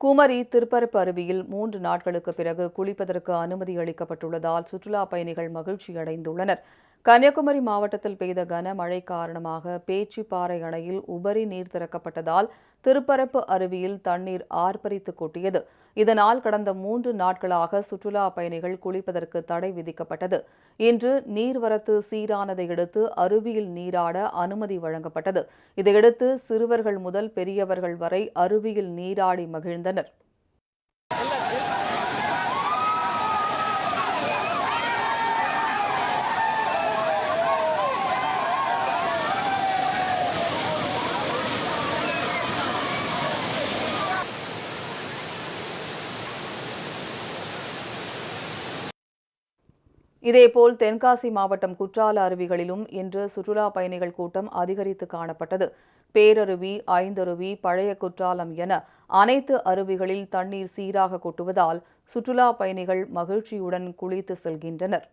குமரி திருப்பரப்பு அருவியில் மூன்று நாட்களுக்கு பிறகு குளிப்பதற்கு அனுமதி அளிக்கப்பட்டுள்ளதால் சுற்றுலா பயணிகள் மகிழ்ச்சி அடைந்துள்ளனர். கன்னியாகுமரி மாவட்டத்தில் பெய்த கனமழை காரணமாக பேச்சிப்பாறை அணையில் உபரி நீர் திறக்கப்பட்டதால் திருப்பரப்பு அருவியில் தண்ணீர் ஆர்ப்பரித்து கொட்டியது. இதனால் கடந்த மூன்று நாட்களாக சுற்றுலா பயணிகள் குளிப்பதற்கு தடை விதிக்கப்பட்டது. இன்று நீர்வரத்து சீரானதை அடுத்து அருவியில் நீராட அனுமதி வழங்கப்பட்டது. இதையடுத்து சிறுவர்கள் முதல் பெரியவர்கள் வரை அருவியில் நீராடி மகிழ்ந்தனர். இதேபோல் தென்காசி மாவட்டம் குற்றால அருவிகளிலும் இன்று சுற்றுலா பயணிகள் கூட்டம் அதிகரித்து காணப்பட்டது. பேரருவி ஐந்தருவி பழைய குற்றாலம் என அனைத்து அருவிகளில் தண்ணீர் சீராக கொட்டுவதால் சுற்றுலா பயணிகள் மகிழ்ச்சியுடன் குளித்து செல்கின்றனர்.